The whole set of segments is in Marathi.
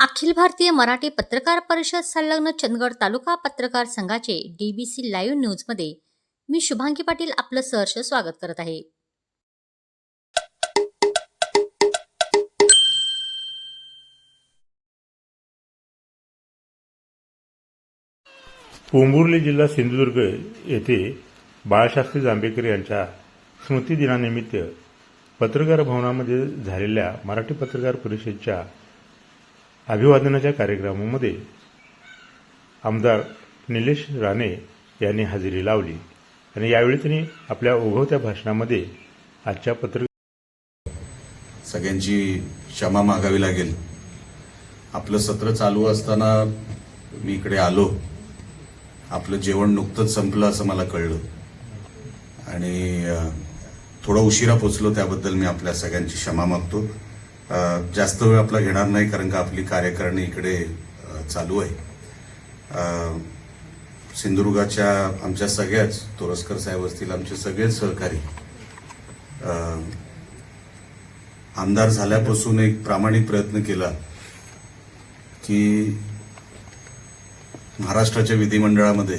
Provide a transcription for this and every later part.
अखिल भारतीय मराठी पत्रकार परिषद संलग्न चंदगड तालुका पत्रकार संघाचे डीबीसी लाईव्ह न्यूजमध्ये मी शुभांगी पाटील आपलं सहर्ष स्वागत करत आहे. पोंभुर्ली जिल्हा सिंधुदुर्ग येथे बाळशास्त्री जांभेकर यांच्या स्मृतिदिनानिमित्त पत्रकार भवनामध्ये झालेल्या मराठी पत्रकार परिषदेच्या अभिवादनाच्या कार्यक्रमामध्ये आमदार निलेश राणे यांनी हजेरी लावली. आणि यावेळी त्यांनी आपल्या ओघवत्या भाषणामध्ये आजच्या पत्र सगळ्यांची क्षमा मागावी लागेल. आपलं सत्र चालू असताना मी इकडे आलो. आपलं जेवण नुकतंच संपलं असं मला कळलं. आणि थोडं थोडा उशिरा पोचलो त्याबद्दल मी आपल्या सगळ्यांची क्षमा मागतो. जास्त वेळ आपला घेणार नाही कारण का आपली कार्यकारिणी इकडे चालू आहे. सिंधुदुर्गाच्या आमच्या सगळ्याच तोरसकर साहेब असतील आमचे सगळेच सहकारी आमदार झाल्यापासून एक प्रामाणिक प्रयत्न केला की महाराष्ट्राच्या विधिमंडळामध्ये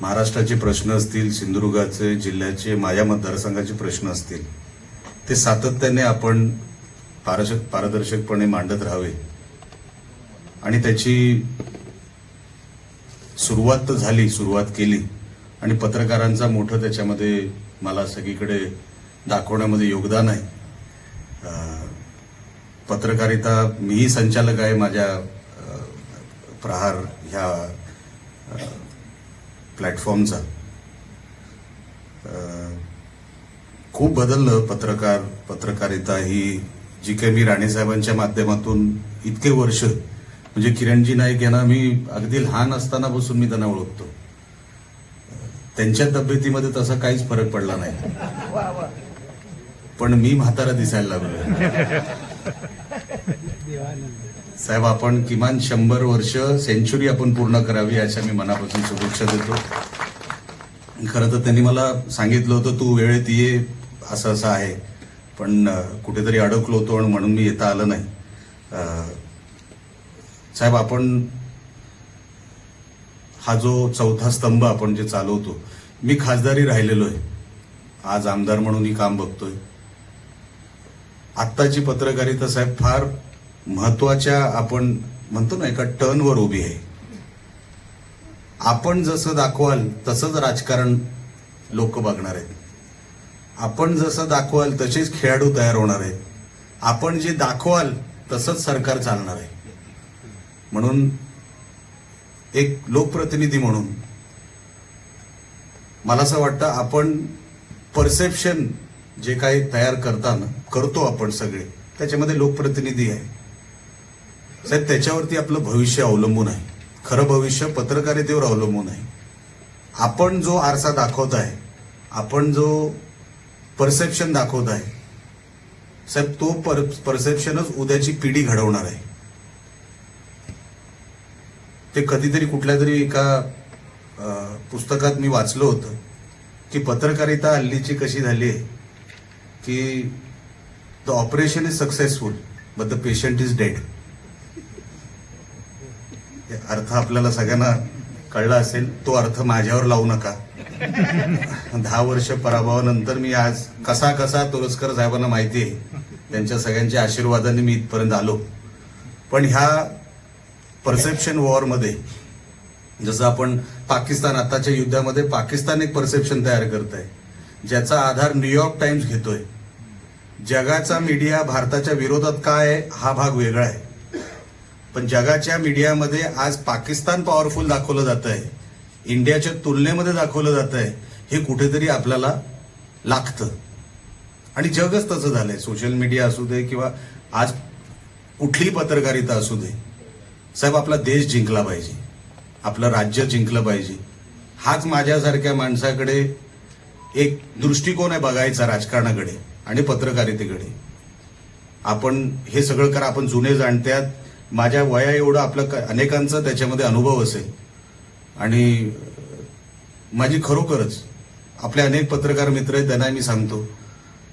महाराष्ट्राचे प्रश्न असतील सिंधुदुर्गाचे जिल्ह्याचे माझ्या मतदारसंघाचे प्रश्न असतील ते सातत्याने आपण पारदर्शक पारदर्शकपणे मांडत राहावे. आणि त्याची सुरुवात तर झाली सुरुवात केली. आणि पत्रकारांचा मोठं त्याच्यामध्ये मला सगळीकडे दाखवण्यामध्ये योगदान आहे. पत्रकारिता मीही संचालक आहे माझ्या प्रहार ह्या प्लॅटफॉर्मचा. खूप बदललं. पत्रकार पत्रकारिता ही जी काही मी राणेसाहेबांच्या माध्यमातून इतके वर्ष म्हणजे किरणजी नाईक यांना मी अगदी लहान असताना बसून मी त्यांना ओळखतो. त्यांच्या तब्येतीमध्ये तसा काहीच फरक पडला नाही. पण मी म्हातारा दिसायला लागलो साहेब आपण किमान शंभर वर्ष सेंचुरी आपण पूर्ण करावी अशा मी मनापासून शुभेच्छा देतो. खरं तर त्यांनी मला सांगितलं होतं तू वेळेत ये असं असं आहे. पण कुठेतरी अडकलो होतो आणि म्हणून मी येता आलं नाही. साहेब आपण हा जो चौथा स्तंभ आपण जे चालवतो मी खासदारी राहिलेलो आहे. आज आमदार म्हणूनही काम बघतोय. आत्ताची पत्रकारिता साहेब फार महत्त्वाच्या आपण म्हणतो ना एका टर्नवर उभी आहे. आपण जसं दाखवाल तसंच राजकारण लोक बघणार आहेत. आपण जसं दाखवाल तसेच खेळाडू तयार होणार आहेत. आपण जे दाखवाल तसंच सरकार चालणार आहे. म्हणून एक लोकप्रतिनिधी म्हणून मला असं वाटतं आपण परसेप्शन जे काही तयार करताना करतो आपण सगळे त्याच्यामध्ये लोकप्रतिनिधी आहे. साहेब त्याच्यावरती आपलं भविष्य अवलंबून आहे. खरं भविष्य पत्रकारितेवर अवलंबून आहे. आपण जो आरसा दाखवत आहे आपण जो परसेप्शन दाखवत आहे. साहेब तो पर परसेप्शनच उद्याची पिढी घडवणार आहे. ते कधीतरी कुठल्या तरी एका पुस्तकात मी वाचलं होतं की पत्रकारिता हल्लीची कशी झाली आहे की the operation is successful but the patient is dead अर्थ आपल्याला सगळ्यांना कळला असेल तो अर्थ माझ्यावर लावू नका. दहा वर्ष पराभवानंतर मी आज कसा कसा तुरस्कर साहेबांना माहिती आहे त्यांच्या सगळ्यांच्या आशीर्वादाने मी इथपर्यंत आलो. पण ह्या परसेप्शन वॉरमध्ये जसं आपण पाकिस्तान आताच्या युद्धामध्ये पाकिस्तान एक परसेप्शन तयार करत आहे ज्याचा आधार न्यूयॉर्क टाइम्स घेतोय. जगाचा मीडिया भारताच्या विरोधात काय आहे हा भाग वेगळा आहे. पण जगाच्या मीडियामध्ये आज पाकिस्तान पॉवरफुल दाखवलं जात आहे इंडियाच्या तुलनेमध्ये दाखवलं जात आहे हे कुठेतरी आपल्याला लागतं. आणि जगच तसं झालंय. सोशल मीडिया असू दे किंवा आज कुठलीही पत्रकारिता असू दे. साहेब आपला देश जिंकला पाहिजे. आपलं राज्य जिंकलं पाहिजे. हाच माझ्यासारख्या माणसाकडे एक दृष्टिकोन आहे बघायचा राजकारणाकडे आणि पत्रकारितेकडे. आपण हे सगळं करा आपण जुने जाणत्यात. माझ्या वया एवढं आपलं क- अनेकांचा त्याच्यामध्ये अनुभव असेल. आणि माझी खरोखरच आपले अनेक पत्रकार मित्र आहेत त्यांना मी सांगतो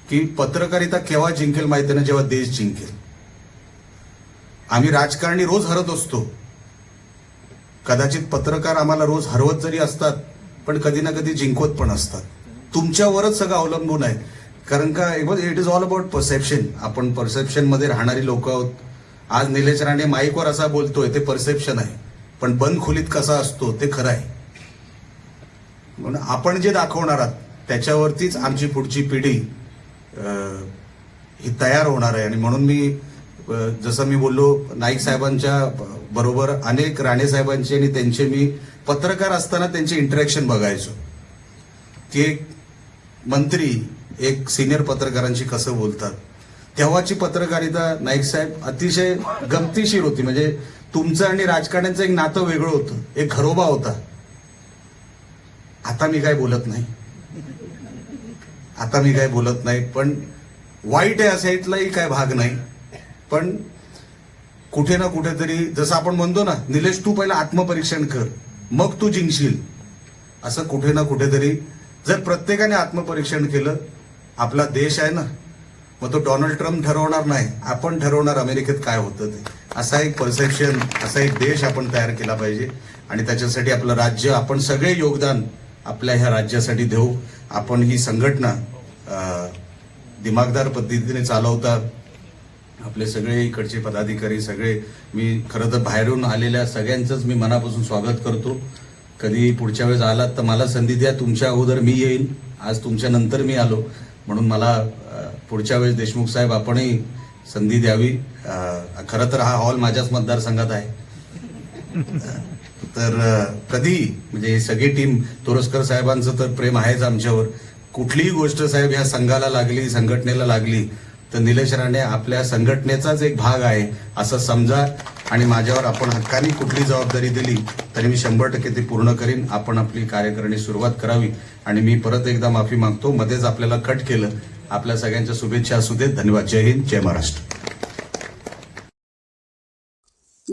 की पत्रकारिता केव्हा जिंकेल माहिती ना जेव्हा देश जिंकेल. आम्ही राजकारणी रोज हरत असतो. कदाचित पत्रकार आम्हाला रोज हरवत जरी असतात पण कधी ना कधी जिंकवत पण असतात. तुमच्यावरच सगळं अवलंबून आहे. कारण का it is all about perception आपण परसेप्शनमध्ये राहणारी लोक आहोत. आज निलेश राणे माईकवर असा बोलतोय ते परसेप्शन आहे. पण बंद खोलीत कसा असतो ते खरं आहे. म्हणून आपण जे दाखवणार आहात त्याच्यावरतीच आमची पुढची पिढी ही तयार होणार आहे. आणि म्हणून मी जसं मी बोललो नाईक साहेबांच्या बरोबर अनेक राणे साहेबांचे आणि त्यांचे मी पत्रकार असताना त्यांचे इंटरॅक्शन बघायचो. की एक मंत्री एक सिनियर पत्रकारांशी कसं बोलतात. तेव्हाची पत्रकारिता नाईक साहेब अतिशय गमतीशीर होती. म्हणजे तुमचं आणि राजकारण्यांचं एक नातं वेगळं होतं. एक घरोबा होता. आता मी काय बोलत नाही. आता मी काय बोलत नाही पण वाईट आहे असा इथलाही काय भाग नाही. पण कुठे ना कुठेतरी जसं आपण म्हणतो ना निलेश तू पहिला आत्मपरीक्षण कर मग तू जिंकशील. असं कुठे ना कुठेतरी जर प्रत्येकाने आत्मपरीक्षण केलं आपला देश आहे ना मग तो डोनाल्ड ट्रम्प ठरवणार नाही. आपण ठरवणार अमेरिकेत काय होतं ते. असा एक परसेप्शन असा एक देश आपण तयार केला पाहिजे. आणि त्याच्यासाठी आपलं राज्य आपण सगळे योगदान आपल्या ह्या राज्यासाठी देऊ. आपण ही संघटना दिमागदार पद्धतीने चालवतात. आपले सगळे इकडचे पदाधिकारी सगळे मी खरं तर बाहेरून आलेल्या सगळ्यांचंच मी मनापासून स्वागत करतो. कधी पुढच्या वेळेस आलात तर मला संधी द्या. तुमच्या अगोदर मी येईन. आज तुमच्या नंतर मी आलो. म्हणून मला पुढच्या वेळेस देशमुख साहेब आपणही संधी द्यावी. खरं तर हा हॉल माझ्याच मतदारसंघात आहे. तर कधी? म्हणजे ही सगळी टीम तोरसकर साहेबांचं तर प्रेम आहेच आमच्यावर. कुठलीही गोष्ट साहेब ह्या संघाला लागली संघटनेला लागली तर निलेश राणे आपल्या संघटनेचाच एक भाग आहे असं समजा आणि माझ्यावर आपण हक्काने कुठली जबाबदारी दिली तरी मी शंभर टक्के ती पूर्ण करीन. आपण आपली कार्यकारिणी सुरुवात करावी आणि मी परत एकदा माफी मागतो. मध्येच आपल्याला कट केलं. आपल्या सगळ्यांच्या शुभेच्छा असू देत. धन्यवाद. जय हिंद. जय महाराष्ट्र.